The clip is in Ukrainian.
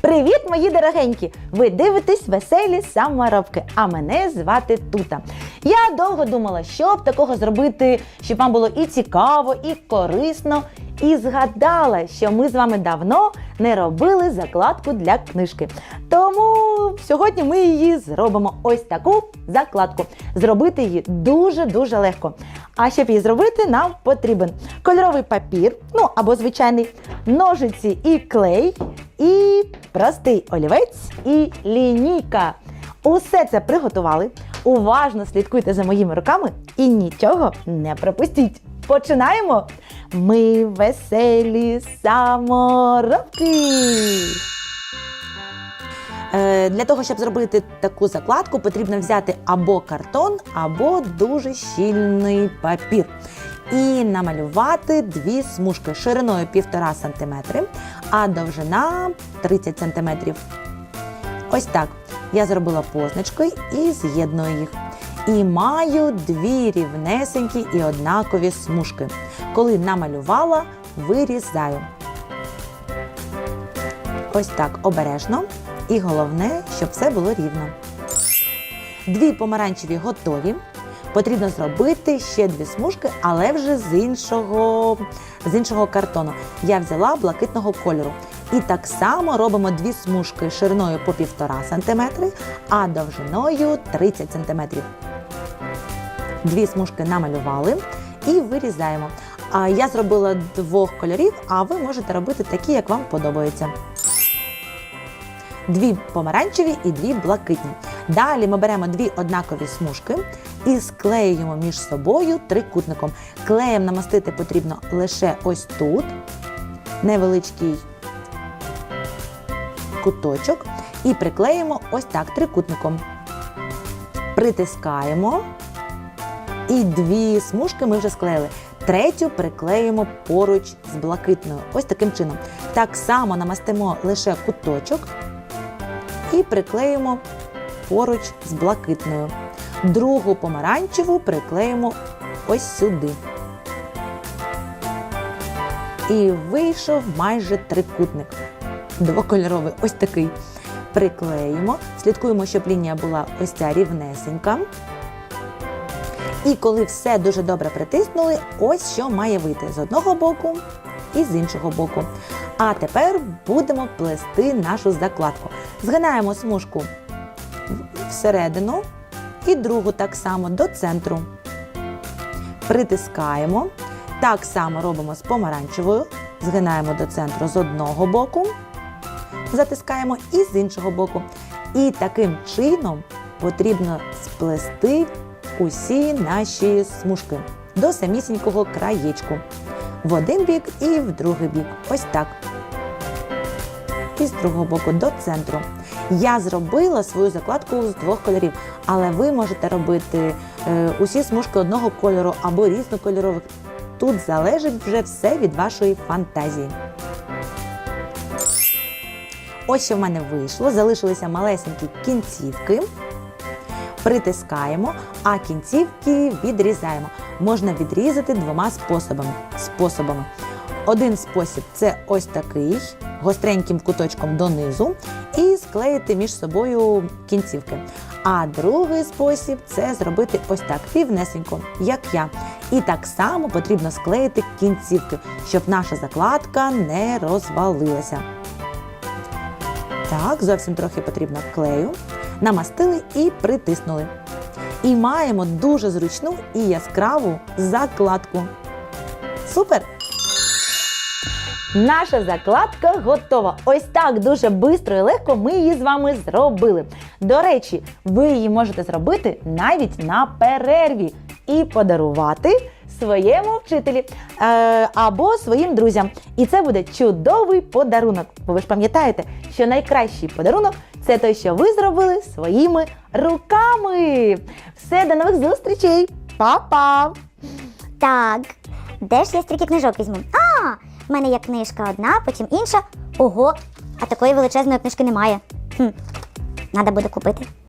Привіт, мої дорогенькі! Ви дивитесь веселі саморобки, а мене звати Тута. Я довго думала, що б такого зробити, щоб вам було і цікаво, і корисно. І згадала, що ми з вами давно не робили закладку для книжки. Тому сьогодні ми її зробимо ось таку закладку. Зробити її дуже-дуже легко. А щоб її зробити, нам потрібен кольоровий папір, ну або звичайний, ножиці і клей, і простий олівець і лінійка. Усе це приготували. Уважно слідкуйте за моїми руками і нічого не пропустіть. Починаємо! Ми веселі саморобки! Е, Для того, щоб зробити таку закладку, потрібно взяти або картон, або дуже щільний папір. І намалювати дві смужки шириною 1,5 см, а довжина 30 см. Ось так. Я зробила позначкою і з'єдную їх. І маю дві рівнесенькі і однакові смужки. Коли намалювала, вирізаю. Ось так обережно. І головне, щоб все було рівно. Дві помаранчеві готові. Потрібно зробити ще дві смужки, але вже з іншого, з іншого картону. Я взяла блакитного кольору. І так само робимо дві смужки шириною по 1,5 см, а довжиною 30 см. Дві смужки намалювали і вирізаємо. А я зробила двох кольорів, а ви можете робити такі, як вам подобається. Дві помаранчеві і дві блакитні. Далі ми беремо дві однакові смужки і склеюємо між собою трикутником. Клеєм намастити потрібно лише ось тут, невеличкий куточок, і приклеїмо ось так трикутником. Притискаємо. І дві смужки ми вже склеїли. Третю приклеїмо поруч з блакитною. Ось таким чином. Так само намастимо лише куточок і приклеїмо поруч з блакитною. Другу помаранчеву приклеїмо ось сюди. І вийшов майже трикутник. Двокольоровий, ось такий. Приклеїмо, слідкуємо, щоб лінія була ось ця рівнесенька. І коли все дуже добре притиснули, ось що має вийти з одного боку і з іншого боку. А тепер будемо плести нашу закладку. Згинаємо смужку всередину і другу так само до центру. Притискаємо. Так само робимо з помаранчевою. Згинаємо до центру з одного боку, затискаємо і з іншого боку. І таким чином потрібно сплести усі наші смужки до самісінького краєчку. В один бік і в другий бік. Ось так. І з другого боку до центру. Я зробила свою закладку з двох кольорів, але ви можете робити е, усі смужки одного кольору або різнокольорових. Тут залежить вже все від вашої фантазії. Ось що в мене вийшло. Залишилися малесенькі кінцівки. Притискаємо, а кінцівки відрізаємо. Можна відрізати двома способами. способами. Один спосіб це ось такий, гостреньким куточком донизу, і склеїти між собою кінцівки. А другий спосіб це зробити ось так рівнесенько, як я. І так само потрібно склеїти кінцівки, щоб наша закладка не розвалилася. Так, зовсім трохи потрібно клею. Намастили і притиснули. І маємо дуже зручну і яскраву закладку. Супер! Наша закладка готова. Ось так дуже швидко і легко ми її з вами зробили. До речі, ви її можете зробити навіть на перерві і подарувати своєму вчителі е, або своїм друзям. І це буде чудовий подарунок. Бо ви ж пам'ятаєте, що найкращий подарунок це той, що ви зробили своїми руками. Все, до нових зустрічей! Па-па! Так, де ж я стільки книжок візьму? А, в мене є книжка одна, потім інша. Ого, а такої величезної книжки немає. Хм, треба буде купити.